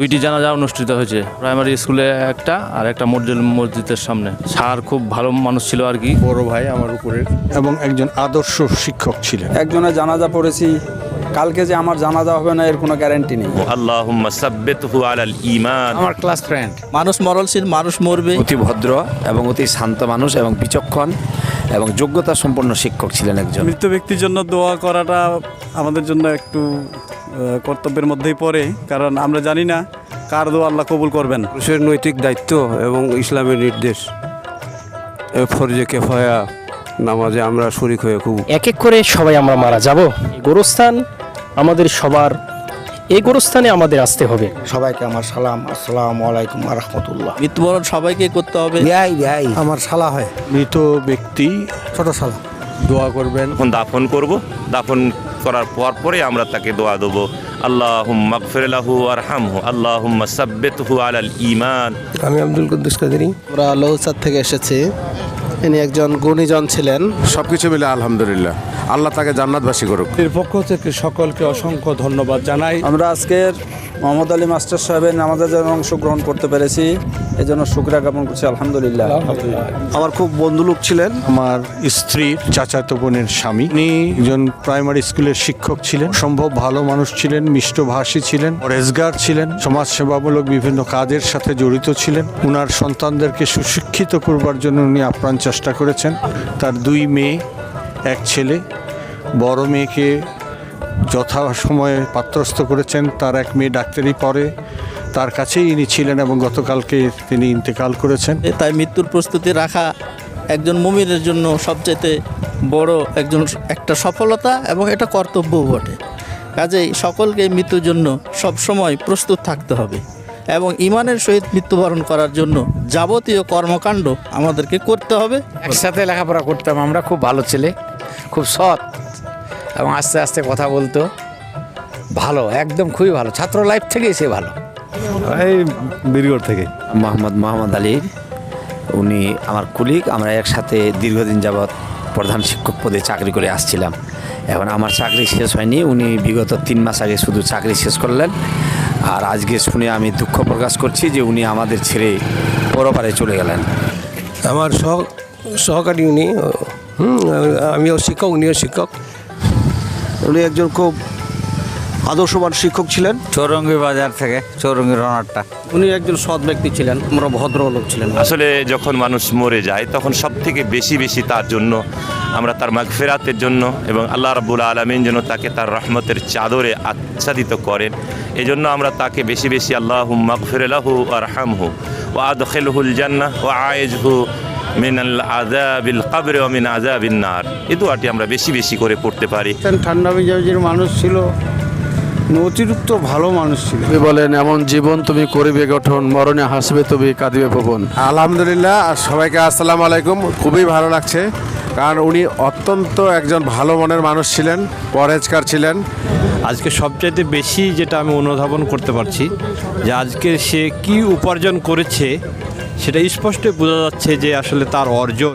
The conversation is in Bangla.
দুইটি জানাজা অনুষ্ঠিত হয়েছে। প্রাইমারি স্কুলে একটা আর একটা মসজিদ মসজিদের সামনে। স্যার খুব ভালো মানুষ ছিল আর কি। বড় ভাই আমার উপরে। এবং একজন আদর্শ শিক্ষক ছিলেন। একজনের জানাজা পড়েছি। কালকে যে আমার জানাজা হবে না এর কোনো গ্যারান্টি নেই। আল্লাহুম্মা সাব্বিতহু আলাল ঈমান। আমার ক্লাস ফ্রেন্ড মানুষ মরলশীল মানুষ মরবে। অতি ভদ্র এবং অতি শান্ত মানুষ এবং বিচক্ষণ। এবং যোগ্যতা সম্পন্ন শিক্ষক ছিলেন একজন। মৃত ব্যক্তির জন্য দোয়া করাটা আমাদের জন্য একটু কর্তব্যের মধ্যেই পড়ে কারণ আমরা জানি না কার দোয়া আল্লাহ কবুল করবেন। মানুষের নৈতিক দায়িত্ব এবং ইসলামের নির্দেশ। ফরজে কেফায়া নামাজে আমরা শরিক হয়ে খুব এক এক করে সবাই আমরা মারা যাব। গোরস্থান আমাদের সবার এই গোরস্থানে আমাদের আসতে হবে। সবাইকে আমার সালাম আসসালাম আলাইকুম রহমতুল্লাহ। মৃত্যুবরণ সবাইকে করতে হবে। ভাই ভাই আমার শালা হয়। মৃত ব্যক্তি ছোট শালা দোয়া করবেন। যখন দাফন করব। দাফন করার পর পরে আমরা তাকে দোয়া দেবো। আল্লাহ আরহামহু। আল্লাহ আলাল ঈমান। আমি আব্দুল কুদ্দুস কাদেরি। আমরা লৌসাদ থেকে এসেছি। ইনি একজন গুণীজন ছিলেন। সবকিছু মিলে আলহামদুলিল্লাহ। আল্লাহ তাকে জান্নাতবাসী করুক। এর পক্ষ থেকে সকলকে অসংখ্য ধন্যবাদ জানাই। আমরা আজকের মোহাম্মদ আলী মাস্টার সাহেবের নামাজের জন্য অংশগ্রহণ করতে পেরেছি। এই জন্য শুক্রিয়া জ্ঞাপন করছি আলহামদুলিল্লাহ। আমার খুব বন্ধুলোক ছিলেন। আমার স্ত্রীর চাচাতো বোনের স্বামী। উনি একজন প্রাইমারি স্কুলের শিক্ষক ছিলেন। সম্ভব ভালো মানুষ ছিলেন মিষ্টভাষী ছিলেন রেজগার ছিলেন সমাজসেবামূলক বিভিন্ন কাজের সাথে জড়িত ছিলেন। উনার সন্তানদেরকে সুশিক্ষিত করবার জন্য উনি আপ্রাণ চেষ্টা করেছেন। তার দুই মেয়ে, এক ছেলে। বড় মেয়েকে যথা সময়ে পাত্রস্থ করেছেন। তার এক মেয়ে ডাক্তারি পড়ে। তার কাছেই ইনি ছিলেন এবং গতকালকে তিনি ইন্তেকাল করেছেন। তাই মৃত্যুর প্রস্তুতি রাখা একজন মুমিনের জন্য সবচেয়ে বড় একজন একটা সফলতা এবং এটা কর্তব্যও বটে। কাজেই সকলকে মৃত্যুর জন্য সবসময় প্রস্তুত থাকতে হবে। এবং ইমানের সহিত মৃত্যুবরণ করার জন্য যাবতীয় কর্মকাণ্ড আমাদেরকে করতে হবে। একসাথে লেখাপড়া করতাম আমরা খুব ভালো ছেলে খুব সৎ এবং আস্তে আস্তে কথা বলতো। ভালো একদম খুবই ভালো ছাত্র লাইফ থেকেই সে ভালো। এই বীরগড় থেকে। মোহাম্মদ মোহাম্মদ আলী উনি আমার কুলিক আমরা একসাথে দীর্ঘদিন যাবৎ প্রধান শিক্ষক পদে চাকরি করে আসছিলাম। এখন আমার চাকরি শেষ হয়নি উনি বিগত তিন মাস আগে শুধু চাকরি শেষ করলেন। আর আজকে শুনে আমি দুঃখ প্রকাশ করছি যে উনি আমাদের ছেড়ে পরপারে চলে গেলেন। আমার সহ সহকারী উনি হুম, আমিও শিক্ষক উনিও শিক্ষক। উনি একজন খুব আদর্শবান শিক্ষক ছিলেন। চৌরঙ্গি বাজার থেকে চৌরঙ্গি রনারটা উনি একজন সৎ ব্যক্তি ছিলেন আমরা ভদ্রলোক ছিলেন। আসলে যখন মানুষ মরে যায় তখন সব থেকে বেশি বেশি তার জন্য আমরা তার মাগফিরাতের জন্য এবং আল্লাহ রাব্বুল আলমিন যেন তাকে তার রহমতের চাদরে আচ্ছাদিত করেন। এই জন্য আমরা তাকে বেশি বেশি আল্লাহ মাগফিরালাহু আরহামহু ও আদখিলহুল জান্নাহ ও আয়েজহু মিনাল আযাবিল কবর ও মিন আযাবিন নার। এই দোয়াটি আমরা বেশি বেশি করে পড়তে পারি। ঠান্ডা মেজাজের মানুষ ছিল অতিরিক্ত ভালো মানুষ ছিল। তুমি বলেন এমন জীবন তুমি করিবে গঠন মরণে হাসবে তুমি কাঁদিবে ভবন। আলহামদুলিল্লাহ আর সবাইকে আসসালামু আলাইকুম। খুবই ভালো লাগছে। কারণ উনি অত্যন্ত একজন ভালো মনের মানুষ ছিলেন পরেজকার ছিলেন। আজকে সবচাইতে বেশি যেটা আমি অনুধাবন করতে পারছি যে আজকে সে কি উপার্জন করেছে, সেটা স্পষ্ট বোঝা যাচ্ছে যে আসলে তার অর্জন